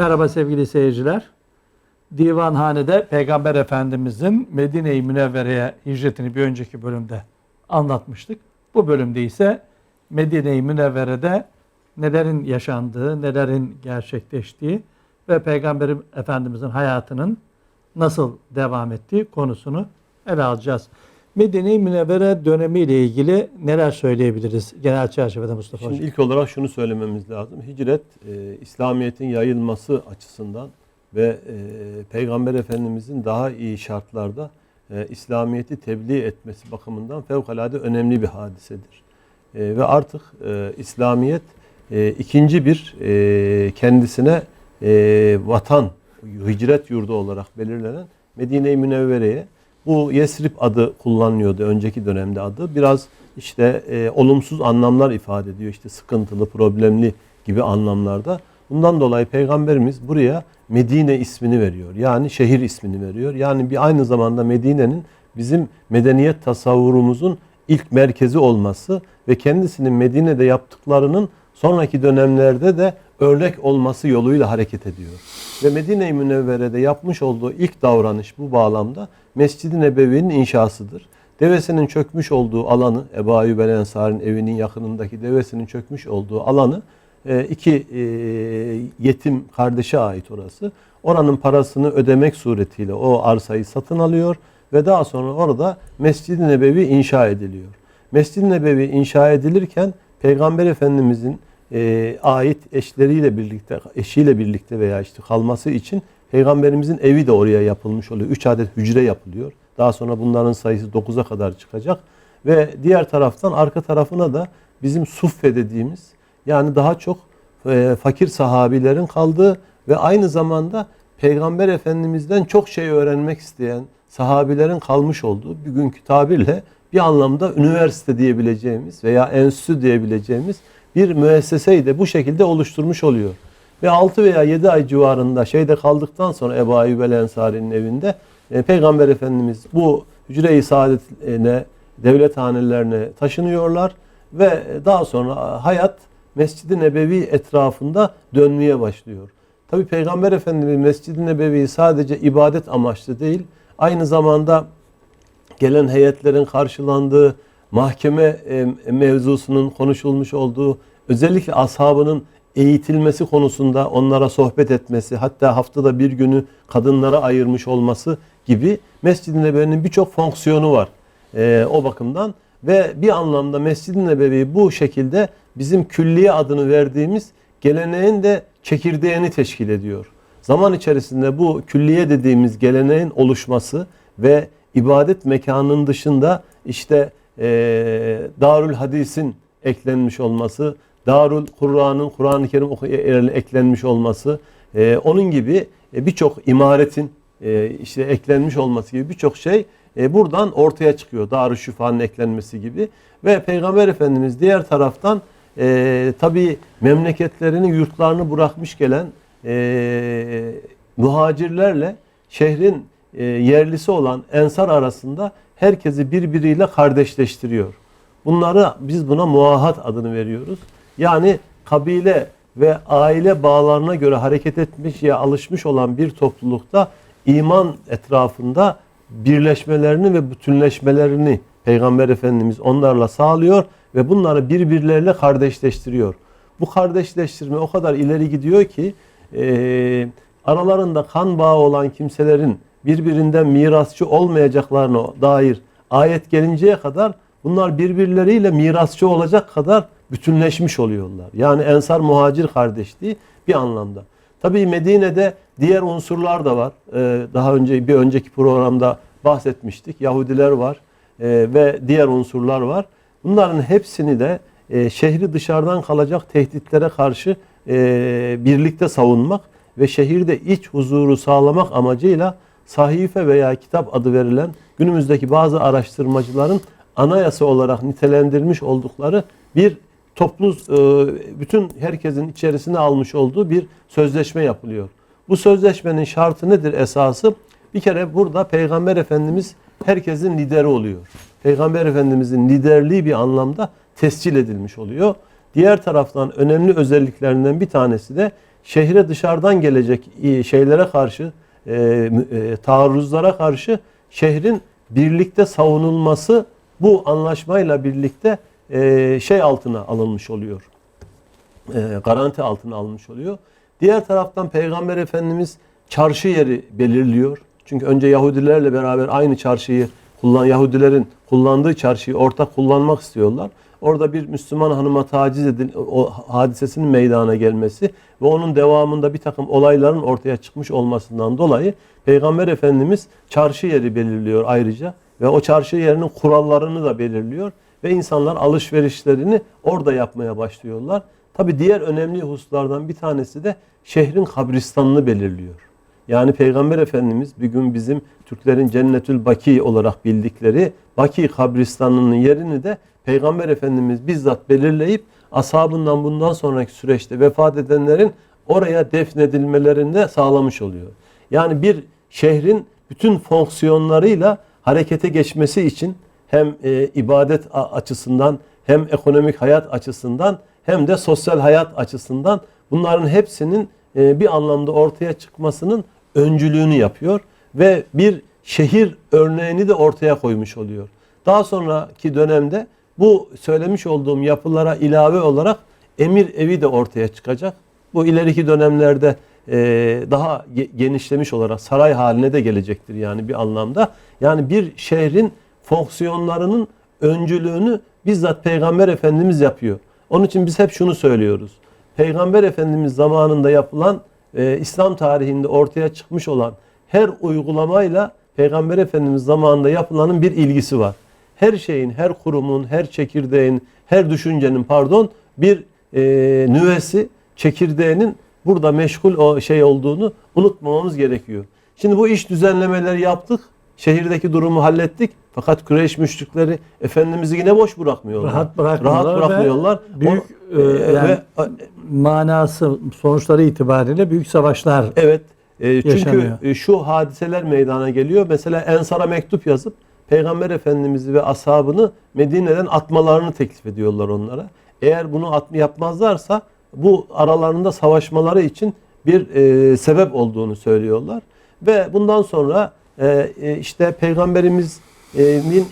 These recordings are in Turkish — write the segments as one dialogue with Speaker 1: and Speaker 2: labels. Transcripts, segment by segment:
Speaker 1: Merhaba sevgili seyirciler. Divanhane'de Peygamber Efendimizin Medine-i Münevvere'ye hicretini bir önceki bölümde anlatmıştık. Bu bölümde ise Medine-i Münevvere'de nelerin yaşandığı, nelerin gerçekleştiği ve Peygamber Efendimizin hayatının nasıl devam ettiği konusunu ele alacağız. Medine-i Münevvere dönemiyle ilgili neler söyleyebiliriz genel çerçevede Mustafa
Speaker 2: Şimdi
Speaker 1: Hocam?
Speaker 2: ilk olarak şunu söylememiz lazım. Hicret, e, İslamiyet'in yayılması açısından ve e, Peygamber Efendimizin daha iyi şartlarda e, İslamiyet'i tebliğ etmesi bakımından fevkalade önemli bir hadisedir. E, ve artık e, İslamiyet e, ikinci bir e, kendisine e, vatan, hicret yurdu olarak belirlenen Medine-i Münevvere'ye bu Yesrib adı kullanılıyordu önceki dönemde adı. Biraz işte e, olumsuz anlamlar ifade ediyor. İşte sıkıntılı, problemli gibi anlamlarda. Bundan dolayı Peygamberimiz buraya Medine ismini veriyor. Yani şehir ismini veriyor. Yani bir aynı zamanda Medine'nin bizim medeniyet tasavvurumuzun ilk merkezi olması ve kendisinin Medine'de yaptıklarının sonraki dönemlerde de örnek olması yoluyla hareket ediyor. Ve Medine-i Münevvere'de yapmış olduğu ilk davranış bu bağlamda Mescid-i Nebevi'nin inşasıdır. Devesinin çökmüş olduğu alanı, Ebu Ayyub el Ensari'nin evinin yakınındaki devesinin çökmüş olduğu alanı e, iki e, yetim kardeşe ait orası. Oranın parasını ödemek suretiyle o arsayı satın alıyor ve daha sonra orada Mescid-i Nebevi inşa ediliyor. Mescid-i Nebevi inşa edilirken Peygamber Efendimizin e, ait eşleriyle birlikte, eşiyle birlikte veya işte kalması için Peygamberimizin evi de oraya yapılmış oluyor. Üç adet hücre yapılıyor. Daha sonra bunların sayısı 9'a kadar çıkacak. Ve diğer taraftan arka tarafına da bizim suffe dediğimiz yani daha çok e, fakir sahabilerin kaldığı ve aynı zamanda Peygamber Efendimiz'den çok şey öğrenmek isteyen sahabilerin kalmış olduğu bugünkü tabirle bir anlamda üniversite diyebileceğimiz veya enstitü diyebileceğimiz bir müesseseyi de bu şekilde oluşturmuş oluyor. Ve 6 veya 7 ay civarında şeyde kaldıktan sonra Ebu Ayyub el Ensari'nin evinde e, Peygamber Efendimiz bu hücre-i saadetine, devlet hanelerine taşınıyorlar ve daha sonra hayat Mescid-i Nebevi etrafında dönmeye başlıyor. Tabi Peygamber Efendimiz Mescid-i Nebevi'yi sadece ibadet amaçlı değil, aynı zamanda gelen heyetlerin karşılandığı, mahkeme e, mevzusunun konuşulmuş olduğu, özellikle ashabının eğitilmesi konusunda onlara sohbet etmesi, hatta haftada bir günü kadınlara ayırmış olması gibi Mescid-i Nebevi'nin birçok fonksiyonu var e, o bakımdan. Ve bir anlamda Mescid-i Nebevi bu şekilde bizim külliye adını verdiğimiz geleneğin de çekirdeğini teşkil ediyor. Zaman içerisinde bu külliye dediğimiz geleneğin oluşması ve ibadet mekanının dışında işte e, Darül Hadis'in eklenmiş olması, Darül Kur'an'ın Kur'an-ı Kerim eklenmiş olması, e, onun gibi e, birçok imaretin e, işte eklenmiş olması gibi birçok şey e, buradan ortaya çıkıyor. Darüşşifa'nın eklenmesi gibi ve Peygamber Efendimiz diğer taraftan e, tabi memleketlerini, yurtlarını bırakmış gelen e, muhacirlerle şehrin e, yerlisi olan ensar arasında herkesi birbiriyle kardeşleştiriyor. Bunları biz buna muahat adını veriyoruz. Yani kabile ve aile bağlarına göre hareket etmiş ya alışmış olan bir toplulukta iman etrafında birleşmelerini ve bütünleşmelerini Peygamber Efendimiz onlarla sağlıyor ve bunları birbirleriyle kardeşleştiriyor. Bu kardeşleştirme o kadar ileri gidiyor ki e, aralarında kan bağı olan kimselerin birbirinden mirasçı olmayacaklarına dair ayet gelinceye kadar bunlar birbirleriyle mirasçı olacak kadar bütünleşmiş oluyorlar. Yani ensar muhacir kardeşliği bir anlamda. Tabii Medine'de diğer unsurlar da var. Ee, daha önce bir önceki programda bahsetmiştik. Yahudiler var ee, ve diğer unsurlar var. Bunların hepsini de e, şehri dışarıdan kalacak tehditlere karşı e, birlikte savunmak ve şehirde iç huzuru sağlamak amacıyla sahife veya kitap adı verilen günümüzdeki bazı araştırmacıların anayasa olarak nitelendirmiş oldukları bir toplu e, bütün herkesin içerisine almış olduğu bir sözleşme yapılıyor. Bu sözleşmenin şartı nedir esası? Bir kere burada Peygamber Efendimiz herkesin lideri oluyor. Peygamber Efendimizin liderliği bir anlamda tescil edilmiş oluyor. Diğer taraftan önemli özelliklerinden bir tanesi de şehre dışarıdan gelecek e, şeylere karşı, e, taarruzlara karşı şehrin birlikte savunulması bu anlaşmayla birlikte e, şey altına alınmış oluyor. E, garanti altına alınmış oluyor. Diğer taraftan Peygamber Efendimiz çarşı yeri belirliyor. Çünkü önce Yahudilerle beraber aynı çarşıyı kullan Yahudilerin kullandığı çarşıyı ortak kullanmak istiyorlar. Orada bir Müslüman hanıma taciz edil o hadisesinin meydana gelmesi ve onun devamında bir takım olayların ortaya çıkmış olmasından dolayı Peygamber Efendimiz çarşı yeri belirliyor ayrıca ve o çarşı yerinin kurallarını da belirliyor ve insanlar alışverişlerini orada yapmaya başlıyorlar. Tabi diğer önemli hususlardan bir tanesi de şehrin kabristanını belirliyor. Yani Peygamber Efendimiz bir gün bizim Türklerin Cennetül Baki olarak bildikleri Baki kabristanının yerini de Peygamber Efendimiz bizzat belirleyip ashabından bundan sonraki süreçte vefat edenlerin oraya defnedilmelerinde sağlamış oluyor. Yani bir şehrin bütün fonksiyonlarıyla harekete geçmesi için hem e, ibadet açısından hem ekonomik hayat açısından hem de sosyal hayat açısından bunların hepsinin e, bir anlamda ortaya çıkmasının öncülüğünü yapıyor ve bir şehir örneğini de ortaya koymuş oluyor. Daha sonraki dönemde bu söylemiş olduğum yapılara ilave olarak emir evi de ortaya çıkacak. Bu ileriki dönemlerde e, daha ge- genişlemiş olarak saray haline de gelecektir yani bir anlamda. Yani bir şehrin fonksiyonlarının öncülüğünü bizzat Peygamber Efendimiz yapıyor. Onun için biz hep şunu söylüyoruz. Peygamber Efendimiz zamanında yapılan e, İslam tarihinde ortaya çıkmış olan her uygulamayla Peygamber Efendimiz zamanında yapılanın bir ilgisi var. Her şeyin, her kurumun, her çekirdeğin, her düşüncenin pardon bir e, nüvesi, çekirdeğinin burada meşgul o şey olduğunu unutmamamız gerekiyor. Şimdi bu iş düzenlemeleri yaptık. Şehirdeki durumu hallettik. Fakat Kureyş müşrikleri Efendimiz'i yine boş bırakmıyorlar.
Speaker 1: Rahat bırakmıyorlar
Speaker 2: Rahat
Speaker 1: ve
Speaker 2: bırakmıyorlar.
Speaker 1: büyük,
Speaker 2: O-
Speaker 1: e, yani-
Speaker 2: ve
Speaker 1: manası, sonuçları itibariyle büyük savaşlar
Speaker 2: Evet. E, çünkü
Speaker 1: Yaşanıyor.
Speaker 2: e, şu hadiseler meydana geliyor. Mesela Ensar'a mektup yazıp Peygamber Efendimiz'i ve ashabını Medine'den atmalarını teklif ediyorlar onlara. Eğer bunu at, yapmazlarsa bu aralarında savaşmaları için bir e, sebep olduğunu söylüyorlar. Ve bundan sonra e, e, işte Peygamberimizin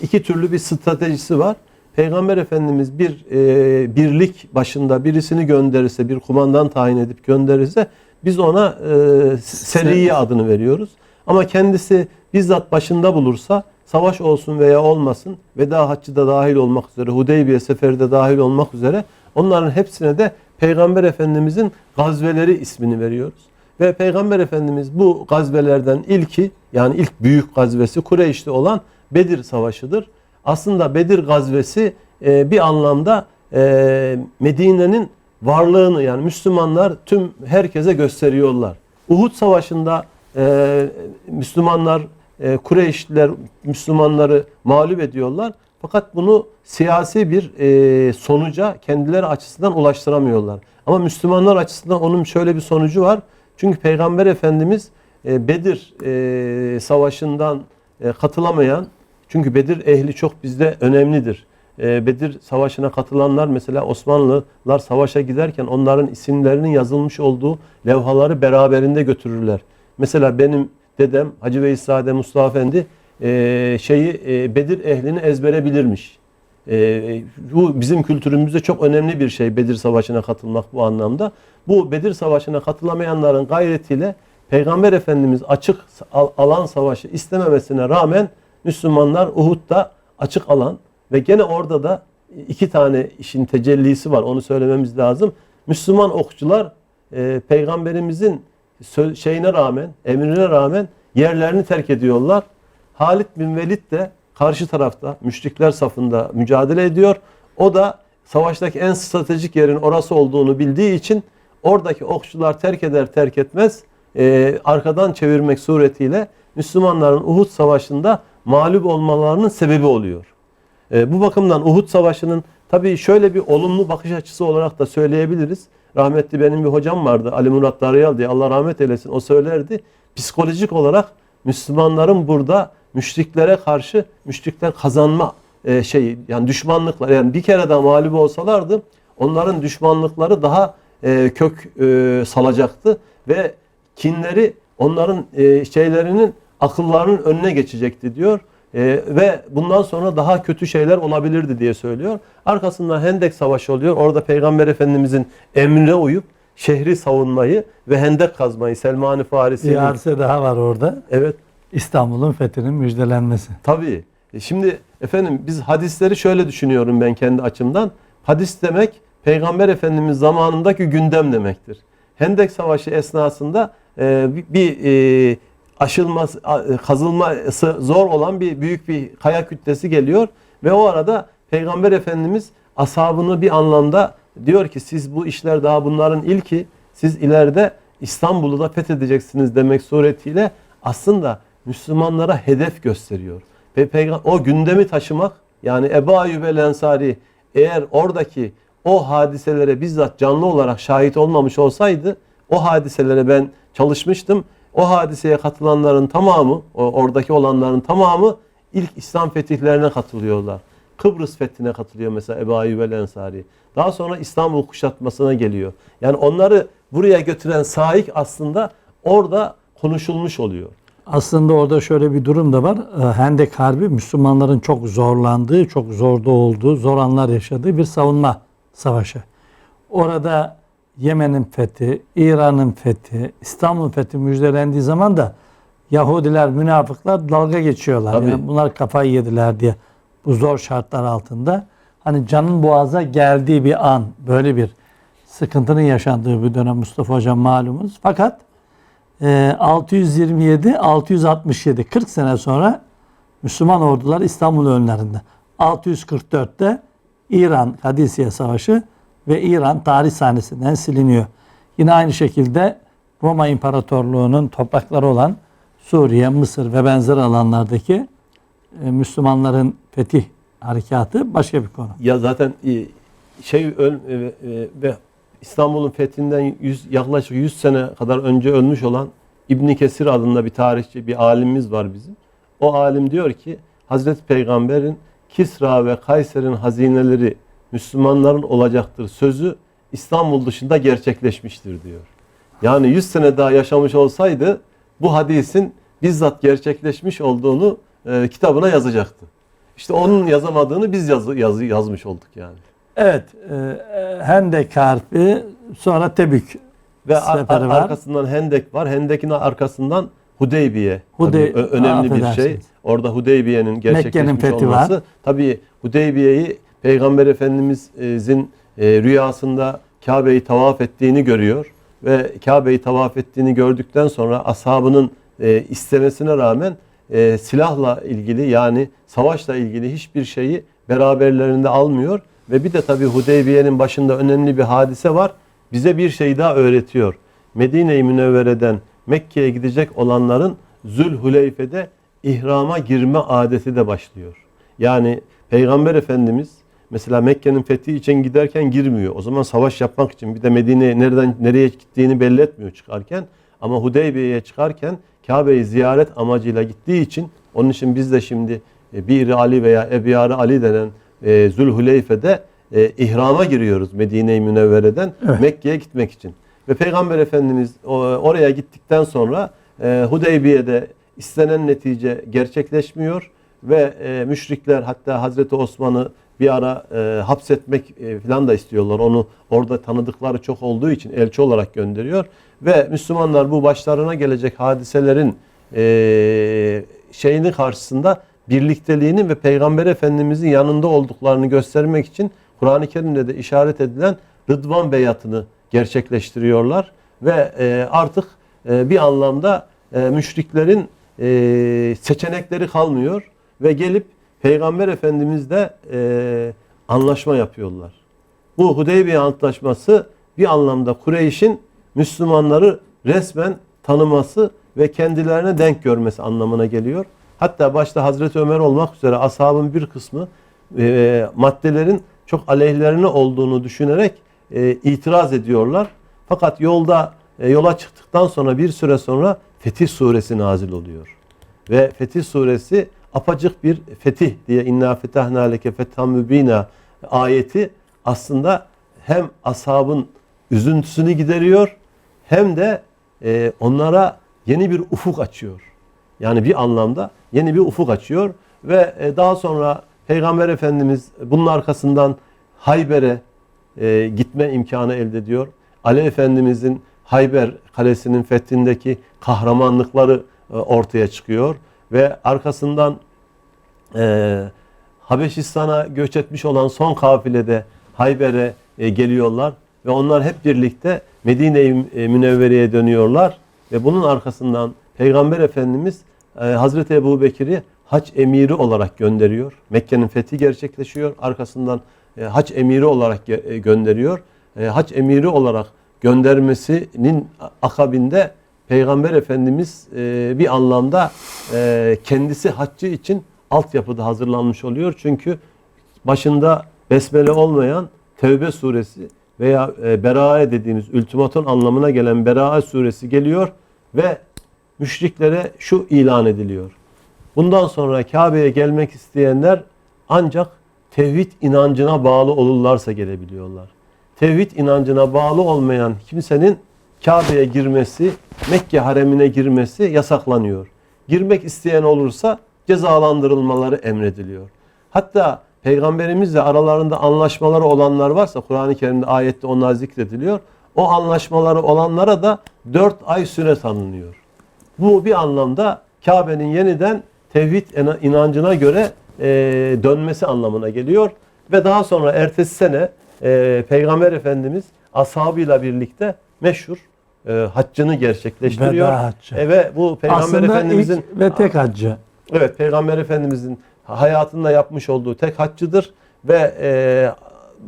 Speaker 2: iki türlü bir stratejisi var. Peygamber Efendimiz bir e, birlik başında birisini gönderirse, bir kumandan tayin edip gönderirse biz ona e, seriye adını veriyoruz. Ama kendisi bizzat başında bulursa savaş olsun veya olmasın veda haccı da dahil olmak üzere Hudeybiye seferi de dahil olmak üzere onların hepsine de Peygamber Efendimizin gazveleri ismini veriyoruz. Ve Peygamber Efendimiz bu gazvelerden ilki yani ilk büyük gazvesi Kureyş'te olan Bedir Savaşı'dır. Aslında Bedir gazvesi e, bir anlamda e, Medine'nin varlığını yani Müslümanlar tüm herkese gösteriyorlar. Uhud Savaşı'nda e, Müslümanlar, e, Kureyşliler Müslümanları mağlup ediyorlar. Fakat bunu siyasi bir e, sonuca kendileri açısından ulaştıramıyorlar. Ama Müslümanlar açısından onun şöyle bir sonucu var. Çünkü Peygamber Efendimiz e, Bedir e, Savaşı'ndan e, katılamayan, çünkü Bedir ehli çok bizde önemlidir. Bedir Savaşı'na katılanlar mesela Osmanlılar savaşa giderken onların isimlerinin yazılmış olduğu levhaları beraberinde götürürler. Mesela benim dedem Hacı Veysade Mustafa Efendi şeyi Bedir ehlini ezbere bilirmiş. E, bu bizim kültürümüzde çok önemli bir şey Bedir Savaşı'na katılmak bu anlamda. Bu Bedir Savaşı'na katılamayanların gayretiyle Peygamber Efendimiz açık al- alan savaşı istememesine rağmen Müslümanlar Uhud'da açık alan ve gene orada da iki tane işin tecellisi var. Onu söylememiz lazım. Müslüman okçular e, peygamberimizin şeyine rağmen, emrine rağmen yerlerini terk ediyorlar. Halit bin Velid de karşı tarafta müşrikler safında mücadele ediyor. O da savaştaki en stratejik yerin orası olduğunu bildiği için oradaki okçular terk eder terk etmez e, arkadan çevirmek suretiyle Müslümanların Uhud Savaşı'nda mağlup olmalarının sebebi oluyor. E, bu bakımdan Uhud Savaşı'nın tabii şöyle bir olumlu bakış açısı olarak da söyleyebiliriz. Rahmetli benim bir hocam vardı Ali Murat Darıyal diye Allah rahmet eylesin o söylerdi. Psikolojik olarak Müslümanların burada müşriklere karşı müşrikler kazanma e, şeyi yani düşmanlıklar yani bir kere daha mağlup olsalardı onların düşmanlıkları daha e, kök e, salacaktı ve kinleri onların e, şeylerinin akıllarının önüne geçecekti diyor. E, ve bundan sonra daha kötü şeyler olabilirdi diye söylüyor. Arkasından Hendek Savaşı oluyor. Orada Peygamber Efendimizin emrine uyup şehri savunmayı ve hendek kazmayı Selman-ı
Speaker 1: Bir
Speaker 2: Farisi'nin
Speaker 1: hadise daha var orada.
Speaker 2: evet
Speaker 1: İstanbul'un fethinin müjdelenmesi.
Speaker 2: Tabii. E Şimdi efendim biz hadisleri şöyle düşünüyorum ben kendi açımdan. Hadis demek Peygamber Efendimiz zamanındaki gündem demektir. Hendek Savaşı esnasında e, bir, e, aşılması, e, kazılması zor olan bir büyük bir kaya kütlesi geliyor ve o arada Peygamber Efendimiz ashabını bir anlamda diyor ki siz bu işler daha bunların ilki siz ileride İstanbul'u da fethedeceksiniz demek suretiyle aslında Müslümanlara hedef gösteriyor. Ve o gündemi taşımak yani Ebu Ayyub el Ensari eğer oradaki o hadiselere bizzat canlı olarak şahit olmamış olsaydı o hadiselere ben çalışmıştım. O hadiseye katılanların tamamı, oradaki olanların tamamı ilk İslam fetihlerine katılıyorlar. Kıbrıs fethine katılıyor mesela Ebu Ayyub el Ensari. Daha sonra İstanbul kuşatmasına geliyor. Yani onları buraya götüren saik aslında orada konuşulmuş oluyor.
Speaker 1: Aslında orada şöyle bir durum da var. Ee, Hendek Harbi Müslümanların çok zorlandığı, çok zorda olduğu, zor anlar yaşadığı bir savunma savaşı. Orada Yemen'in fethi, İran'ın fethi, İstanbul'un fethi müjdelendiği zaman da Yahudiler, münafıklar dalga geçiyorlar.
Speaker 2: Tabii.
Speaker 1: Yani bunlar kafayı yediler diye bu zor şartlar altında. Hani canın boğaza geldiği bir an, böyle bir sıkıntının yaşandığı bir dönem Mustafa Hocam malumuz. Fakat e, 627 667 40 sene sonra Müslüman ordular İstanbul önlerinde. 644'te İran Kadisiye Savaşı ve İran tarih sahnesinden siliniyor. Yine aynı şekilde Roma İmparatorluğu'nun toprakları olan Suriye, Mısır ve benzer alanlardaki e, Müslümanların fetih harekatı başka bir konu.
Speaker 2: Ya zaten e, şey öl, e, ve İstanbul'un fethinden 100, yaklaşık 100 sene kadar önce ölmüş olan İbni Kesir adında bir tarihçi, bir alimimiz var bizim. O alim diyor ki Hazreti Peygamber'in Kisra ve Kayser'in hazineleri Müslümanların olacaktır sözü İstanbul dışında gerçekleşmiştir diyor. Yani 100 sene daha yaşamış olsaydı bu hadisin bizzat gerçekleşmiş olduğunu e, kitabına yazacaktı. İşte onun yazamadığını biz yazı, yazı, yazmış olduk yani.
Speaker 1: Evet, e, e, Hendek Harbi, sonra Tebük
Speaker 2: Ve ar-
Speaker 1: var.
Speaker 2: arkasından Hendek var. Hendek'in arkasından Hudeybiye.
Speaker 1: Hudey-
Speaker 2: Tabii ö- önemli bir şey.
Speaker 1: Affedersiniz.
Speaker 2: Orada Hudeybiye'nin gerçekleşmiş
Speaker 1: fethi
Speaker 2: olması.
Speaker 1: var.
Speaker 2: Tabii Hudeybiye'yi Peygamber Efendimiz'in e, rüyasında Kabe'yi tavaf ettiğini görüyor. Ve Kabe'yi tavaf ettiğini gördükten sonra ashabının e, istemesine rağmen e, silahla ilgili yani savaşla ilgili hiçbir şeyi beraberlerinde almıyor. Ve bir de tabii Hudeybiye'nin başında önemli bir hadise var. Bize bir şey daha öğretiyor. Medine-i Münevvere'den Mekke'ye gidecek olanların Zülhuleyfe'de ihrama girme adeti de başlıyor. Yani Peygamber Efendimiz mesela Mekke'nin fethi için giderken girmiyor. O zaman savaş yapmak için bir de Medine'ye nereden nereye gittiğini belli etmiyor çıkarken. Ama Hudeybiye'ye çıkarken Kabe'yi ziyaret amacıyla gittiği için onun için biz de şimdi e, Bir Ali veya Ebiyar Ali denen e, Zülhuleyfe'de e, ihrama giriyoruz Medine-i Münevvere'den
Speaker 1: Evet.
Speaker 2: Mekke'ye gitmek için. Ve Peygamber Efendimiz oraya gittikten sonra e, Hudeybiye'de istenen netice gerçekleşmiyor ve e, müşrikler hatta Hazreti Osman'ı bir ara e, hapsetmek e, falan da istiyorlar. Onu orada tanıdıkları çok olduğu için elçi olarak gönderiyor. Ve Müslümanlar bu başlarına gelecek hadiselerin e, şeyinin karşısında birlikteliğini ve Peygamber Efendimizin yanında olduklarını göstermek için Kur'an-ı Kerim'de de işaret edilen Rıdvan beyatını gerçekleştiriyorlar ve e, artık e, bir anlamda e, müşriklerin e, seçenekleri kalmıyor ve gelip Peygamber Efendimizle e, anlaşma yapıyorlar. Bu Hudeybiye Antlaşması bir anlamda Kureyş'in Müslümanları resmen tanıması ve kendilerine denk görmesi anlamına geliyor. Hatta başta Hazreti Ömer olmak üzere ashabın bir kısmı e, maddelerin çok aleyhlerine olduğunu düşünerek e, itiraz ediyorlar. Fakat yolda e, yola çıktıktan sonra bir süre sonra Fetih suresi nazil oluyor. Ve Fetih suresi apacık bir fetih diye inna fetahna leke fethan mübina ayeti aslında hem ashabın üzüntüsünü gideriyor hem de e, onlara yeni bir ufuk açıyor. Yani bir anlamda yeni bir ufuk açıyor ve e, daha sonra Peygamber Efendimiz bunun arkasından Hayber'e e, gitme imkanı elde ediyor. Ali Efendimizin Hayber kalesinin fethindeki kahramanlıkları e, ortaya çıkıyor ve arkasından e, Habeşistan'a göç etmiş olan son kafilede Hayber'e geliyorlar ve onlar hep birlikte Medine-i Münevvere'ye dönüyorlar ve bunun arkasından Peygamber Efendimiz e, Hazreti Ebu Bekir'i haç emiri olarak gönderiyor. Mekke'nin fethi gerçekleşiyor. Arkasından e, haç emiri olarak e, gönderiyor. E, haç emiri olarak göndermesinin akabinde Peygamber Efendimiz e, bir anlamda kendisi haccı için altyapıda hazırlanmış oluyor. Çünkü başında besmele olmayan Tevbe suresi veya e, Berae dediğimiz ultimaton anlamına gelen Berae suresi geliyor ve müşriklere şu ilan ediliyor. Bundan sonra Kabe'ye gelmek isteyenler ancak tevhid inancına bağlı olurlarsa gelebiliyorlar. Tevhid inancına bağlı olmayan kimsenin Kabe'ye girmesi, Mekke haremine girmesi yasaklanıyor. Girmek isteyen olursa cezalandırılmaları emrediliyor. Hatta peygamberimizle aralarında anlaşmaları olanlar varsa Kur'an-ı Kerim'de ayette onlar zikrediliyor. O anlaşmaları olanlara da 4 ay süre tanınıyor. Bu bir anlamda Kabe'nin yeniden tevhid ina- inancına göre e, dönmesi anlamına geliyor. Ve daha sonra ertesi sene e, Peygamber Efendimiz ashabıyla birlikte meşhur e, haccını gerçekleştiriyor.
Speaker 1: Veda haccı.
Speaker 2: E, ve bu Peygamber
Speaker 1: Aslında
Speaker 2: Efendimizin
Speaker 1: ilk ve tek haccı.
Speaker 2: Evet Peygamber Efendimizin hayatında yapmış olduğu tek haccıdır ve e,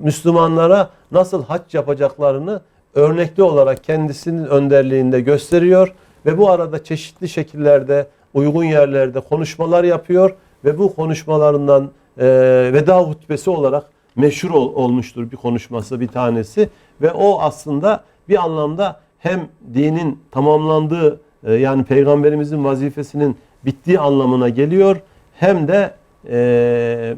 Speaker 2: Müslümanlara nasıl hac yapacaklarını örnekli olarak kendisinin önderliğinde gösteriyor ve bu arada çeşitli şekillerde uygun yerlerde konuşmalar yapıyor ve bu konuşmalarından e, veda hutbesi olarak meşhur ol- olmuştur bir konuşması bir tanesi. Ve o aslında bir anlamda hem dinin tamamlandığı e, yani peygamberimizin vazifesinin bittiği anlamına geliyor hem de e,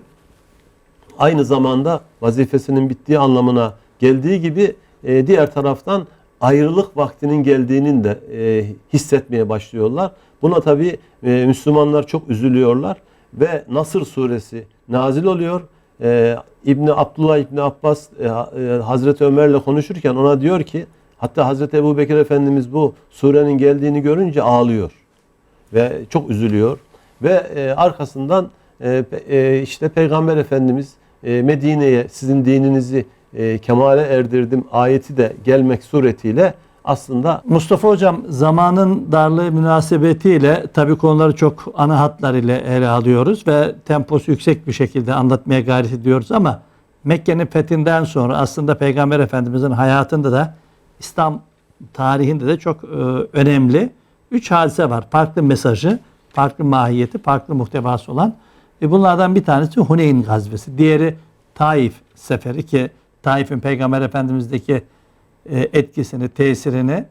Speaker 2: aynı zamanda vazifesinin bittiği anlamına geldiği gibi e, diğer taraftan ayrılık vaktinin geldiğinin de e, hissetmeye başlıyorlar. Buna tabi Müslümanlar çok üzülüyorlar ve Nasır suresi nazil oluyor. E, İbni Abdullah İbni Abbas e, e, Hazreti Ömer'le konuşurken ona diyor ki hatta Hazreti Ebu Bekir Efendimiz bu surenin geldiğini görünce ağlıyor ve çok üzülüyor ve e, arkasından e, e, işte Peygamber Efendimiz e, Medine'ye sizin dininizi e, kemale erdirdim ayeti de gelmek suretiyle aslında
Speaker 1: Mustafa Hocam zamanın darlığı münasebetiyle tabii konuları çok ana hatlarıyla ele alıyoruz ve temposu yüksek bir şekilde anlatmaya gayret ediyoruz ama Mekke'nin fethinden sonra aslında Peygamber Efendimizin hayatında da İslam tarihinde de çok e, önemli üç hadise var. Farklı mesajı, farklı mahiyeti, farklı muhtevası olan. E bunlardan bir tanesi Huneyn gazvesi. Diğeri Taif seferi ki Taif'in Peygamber Efendimiz'deki e, etkisini, tesirini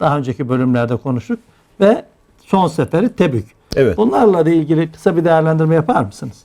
Speaker 1: daha önceki bölümlerde konuştuk ve son seferi Tebük.
Speaker 2: evet.
Speaker 1: Bunlarla ilgili kısa bir değerlendirme yapar mısınız?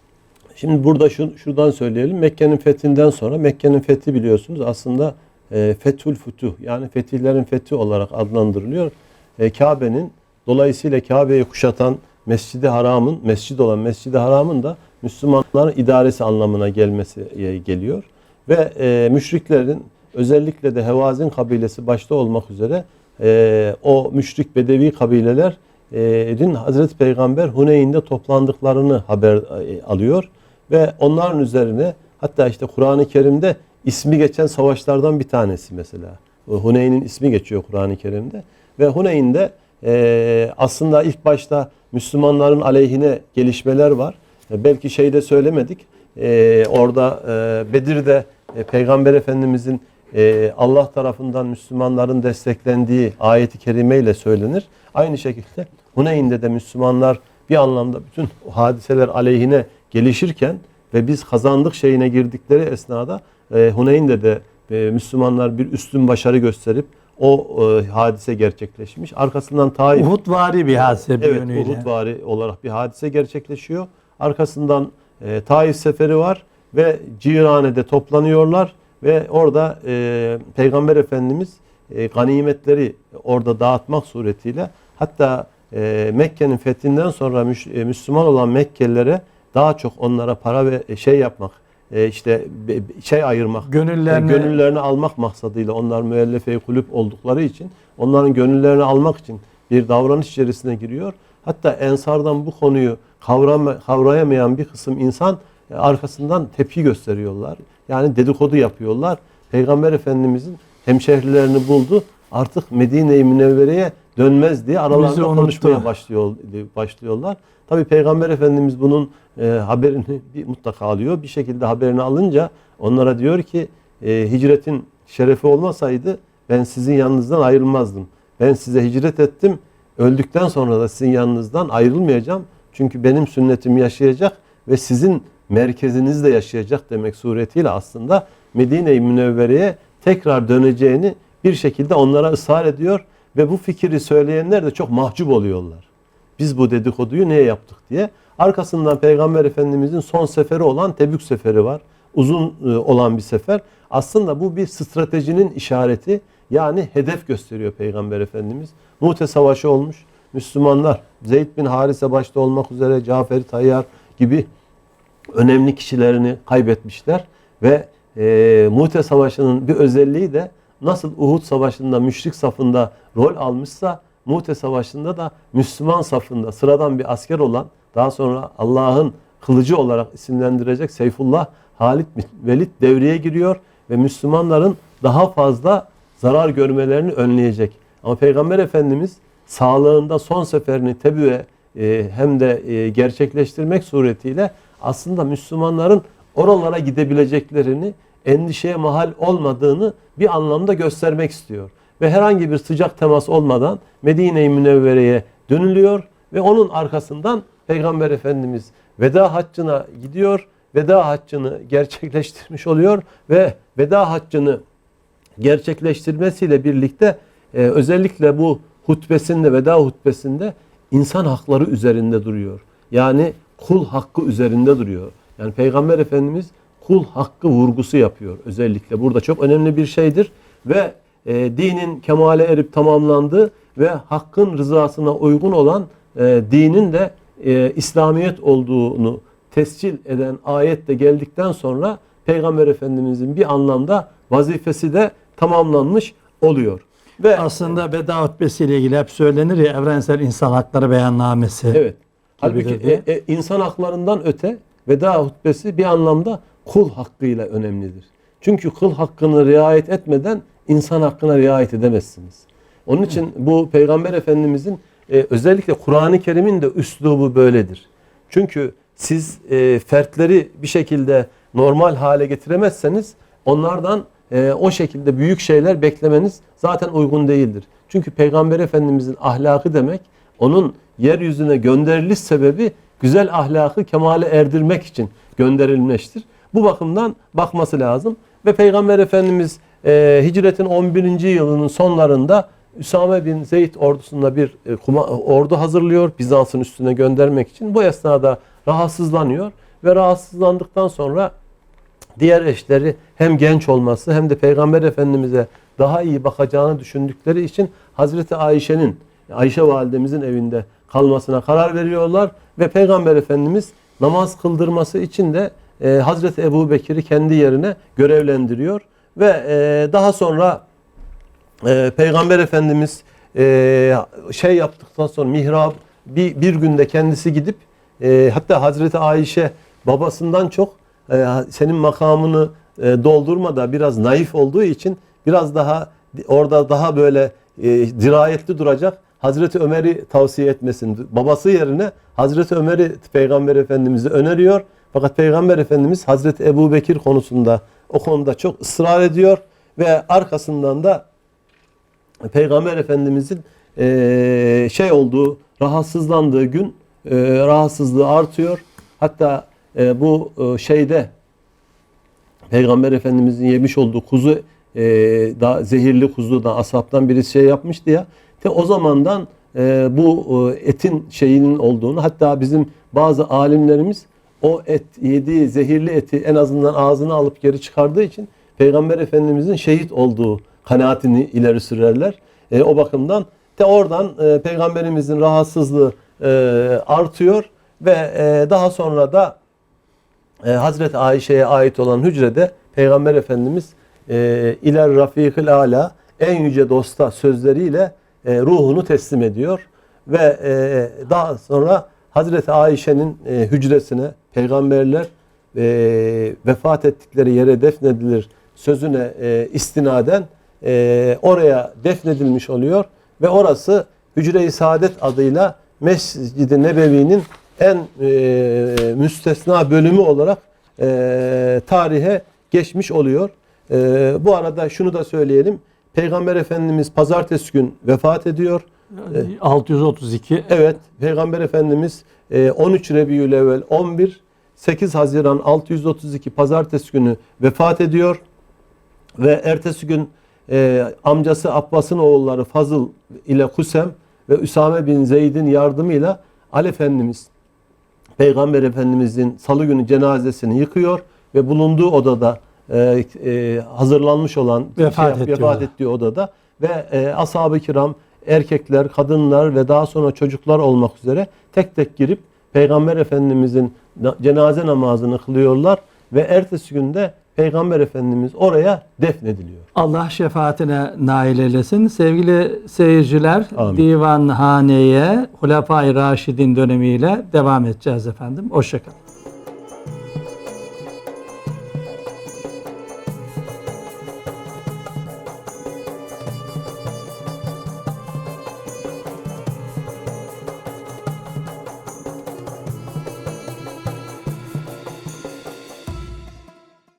Speaker 2: Şimdi burada şu, şuradan söyleyelim. Mekke'nin fethinden sonra Mekke'nin fethi biliyorsunuz aslında e, Fethül Futuh yani fetihlerin fethi olarak adlandırılıyor. E, Kabe'nin dolayısıyla Kabe'yi kuşatan Mescid-i Haram'ın Mescid olan Mescid-i Haram'ın da Müslümanların idaresi anlamına gelmesi e, geliyor. Ve e, müşriklerin özellikle de Hevazin kabilesi başta olmak üzere e, o müşrik Bedevi kabilelerin Hazreti Peygamber Huneyn'de toplandıklarını haber e, alıyor ve onların üzerine hatta işte Kur'an-ı Kerim'de ismi geçen savaşlardan bir tanesi mesela. Huneyn'in ismi geçiyor Kur'an-ı Kerim'de ve Huneyn'de e, aslında ilk başta Müslümanların aleyhine gelişmeler var. E, belki şeyde söylemedik. E, orada e, Bedir'de e, Peygamber Efendimizin e, Allah tarafından Müslümanların desteklendiği ayeti kerimeyle söylenir. Aynı şekilde Huneyn'de de Müslümanlar bir anlamda bütün hadiseler aleyhine gelişirken ve biz kazandık şeyine girdikleri esnada e, Huneyn'de de e, Müslümanlar bir üstün başarı gösterip o e, hadise gerçekleşmiş. Arkasından Taif
Speaker 1: Uhud vari bir hadise bir
Speaker 2: Evet,
Speaker 1: yönüyle.
Speaker 2: Uhudvari olarak bir hadise gerçekleşiyor. Arkasından e, Taif seferi var ve Cirane'de toplanıyorlar ve orada e, Peygamber Efendimiz e, ganimetleri orada dağıtmak suretiyle hatta e, Mekke'nin fethinden sonra müş- e, Müslüman olan Mekkelilere daha çok onlara para ve e, şey yapmak, e, işte be- be- şey ayırmak,
Speaker 1: Gönüllerini
Speaker 2: e, gönüllerini almak maksadıyla onlar müellefe kulüp oldukları için onların gönüllerini almak için bir davranış içerisine giriyor. Hatta ensardan bu konuyu kavrama, kavrayamayan bir kısım insan e, arkasından tepki gösteriyorlar. Yani dedikodu yapıyorlar. Peygamber Efendimizin hemşehrilerini buldu. Artık Medine-i Münevvere'ye dönmez diye aralarında konuşmaya başlıyor, başlıyorlar. Tabi Peygamber Efendimiz bunun e, haberini bir mutlaka alıyor. Bir şekilde haberini alınca onlara diyor ki e, hicretin şerefi olmasaydı ben sizin yanınızdan ayrılmazdım. Ben size hicret ettim. Öldükten sonra da sizin yanınızdan ayrılmayacağım. Çünkü benim sünnetim yaşayacak ve sizin merkezinizde yaşayacak demek suretiyle aslında Medine-i Münevvere'ye tekrar döneceğini bir şekilde onlara ısrar ediyor ve bu fikri söyleyenler de çok mahcup oluyorlar. Biz bu dedikoduyu niye yaptık diye. Arkasından Peygamber Efendimizin son seferi olan Tebük seferi var. Uzun e, olan bir sefer. Aslında bu bir stratejinin işareti. Yani hedef gösteriyor Peygamber Efendimiz. Mu'te Savaşı olmuş. Müslümanlar Zeyd bin Harise başta olmak üzere Cafer Tayyar gibi önemli kişilerini kaybetmişler ve e, Mu'te Savaşı'nın bir özelliği de nasıl Uhud Savaşı'nda müşrik safında rol almışsa Mu'te Savaşı'nda da Müslüman safında sıradan bir asker olan daha sonra Allah'ın kılıcı olarak isimlendirecek Seyfullah Halit Velid devreye giriyor ve Müslümanların daha fazla zarar görmelerini önleyecek. Ama Peygamber Efendimiz sağlığında son seferini Tebü'ye e, hem de e, gerçekleştirmek suretiyle aslında Müslümanların oralara gidebileceklerini endişeye mahal olmadığını bir anlamda göstermek istiyor. Ve herhangi bir sıcak temas olmadan Medine-i Münevvere'ye dönülüyor ve onun arkasından Peygamber Efendimiz veda haccına gidiyor. Veda haccını gerçekleştirmiş oluyor ve veda haccını gerçekleştirmesiyle birlikte e, özellikle bu hutbesinde, veda hutbesinde insan hakları üzerinde duruyor. Yani kul hakkı üzerinde duruyor. Yani Peygamber Efendimiz kul hakkı vurgusu yapıyor özellikle. Burada çok önemli bir şeydir ve e, dinin kemale erip tamamlandığı ve hakkın rızasına uygun olan e, dinin de e, İslamiyet olduğunu tescil eden ayet de geldikten sonra Peygamber Efendimizin bir anlamda vazifesi de tamamlanmış oluyor. Ve
Speaker 1: aslında veda hutbesiyle ilgili hep söylenir ya evrensel insan hakları beyannamesi.
Speaker 2: Evet. Halbuki e, e, insan haklarından öte veda hutbesi bir anlamda kul hakkıyla önemlidir. Çünkü kul hakkını riayet etmeden insan hakkına riayet edemezsiniz. Onun için bu Peygamber Efendimizin e, özellikle Kur'an-ı Kerim'in de üslubu böyledir. Çünkü siz e, fertleri bir şekilde normal hale getiremezseniz onlardan e, o şekilde büyük şeyler beklemeniz zaten uygun değildir. Çünkü Peygamber Efendimizin ahlakı demek onun yeryüzüne gönderiliş sebebi güzel ahlakı kemale erdirmek için gönderilmiştir. Bu bakımdan bakması lazım. Ve Peygamber Efendimiz e, hicretin 11. yılının sonlarında Üsame bin Zeyd ordusunda bir e, kuma- ordu hazırlıyor Bizans'ın üstüne göndermek için. Bu esnada rahatsızlanıyor ve rahatsızlandıktan sonra diğer eşleri hem genç olması hem de Peygamber Efendimiz'e daha iyi bakacağını düşündükleri için Hazreti Ayşe'nin Ayşe validemizin evinde kalmasına karar veriyorlar ve Peygamber Efendimiz namaz kıldırması için de e, Hazreti Ebu Bekir'i kendi yerine görevlendiriyor ve e, daha sonra e, Peygamber Efendimiz e, şey yaptıktan sonra mihrab bir, bir günde kendisi gidip e, hatta Hazreti Ayşe babasından çok senin makamını e, doldurmada biraz naif olduğu için biraz daha orada daha böyle e, dirayetli duracak Hazreti Ömer'i tavsiye etmesin. Babası yerine Hazreti Ömer'i Peygamber Efendimiz'e öneriyor. Fakat Peygamber Efendimiz Hazreti Ebu Bekir konusunda o konuda çok ısrar ediyor ve arkasından da Peygamber Efendimizin şey olduğu, rahatsızlandığı gün rahatsızlığı artıyor. Hatta eee, bu eee, şeyde Peygamber Efendimizin yemiş olduğu kuzu eee da zehirli kuzudan asaptan birisi şey yapmıştı ya. Te o zamandan eee, bu eee, etin şeyinin olduğunu hatta bizim bazı alimlerimiz o et yediği zehirli eti en azından ağzına alıp geri çıkardığı için Peygamber Efendimizin şehit olduğu kanaatini ileri sürerler. E, o bakımdan de oradan e, Peygamberimizin rahatsızlığı e, artıyor ve e, daha sonra da e, Hazreti Ayşe'ye ait olan hücrede Peygamber Efendimiz e, iler rafikil ala en yüce dosta sözleriyle e, ruhunu teslim ediyor ve e, daha sonra Hazreti Ayşe'nin e, hücresine peygamberler e, vefat ettikleri yere defnedilir sözüne e, istinaden e, oraya defnedilmiş oluyor ve orası Hücre-i Saadet adıyla Mescid-i Nebevi'nin en e, müstesna bölümü olarak e, tarihe geçmiş oluyor. E, bu arada şunu da söyleyelim. Peygamber Efendimiz pazartesi gün vefat ediyor.
Speaker 1: 632
Speaker 2: Evet, Peygamber Efendimiz e, 13 Rebiülevvel 11 8 Haziran 632 pazartesi günü vefat ediyor ve ertesi gün e, amcası Abbas'ın oğulları Fazıl ile Kusem ve Üsame bin Zeyd'in yardımıyla Ali Efendimiz Peygamber Efendimizin salı günü cenazesini yıkıyor ve bulunduğu odada e, e, hazırlanmış olan
Speaker 1: Vefat
Speaker 2: şey, vefat ettiği odada ve e, ashab-ı kiram erkekler, kadınlar ve daha sonra çocuklar olmak üzere tek tek girip Peygamber Efendimizin na- cenaze namazını kılıyorlar ve ertesi günde Peygamber Efendimiz oraya defnediliyor.
Speaker 1: Allah şefaatine nail eylesin. Sevgili seyirciler,
Speaker 2: Amin.
Speaker 1: Divanhane'ye Hulefai Raşidin dönemiyle devam edeceğiz efendim. Hoşçakalın.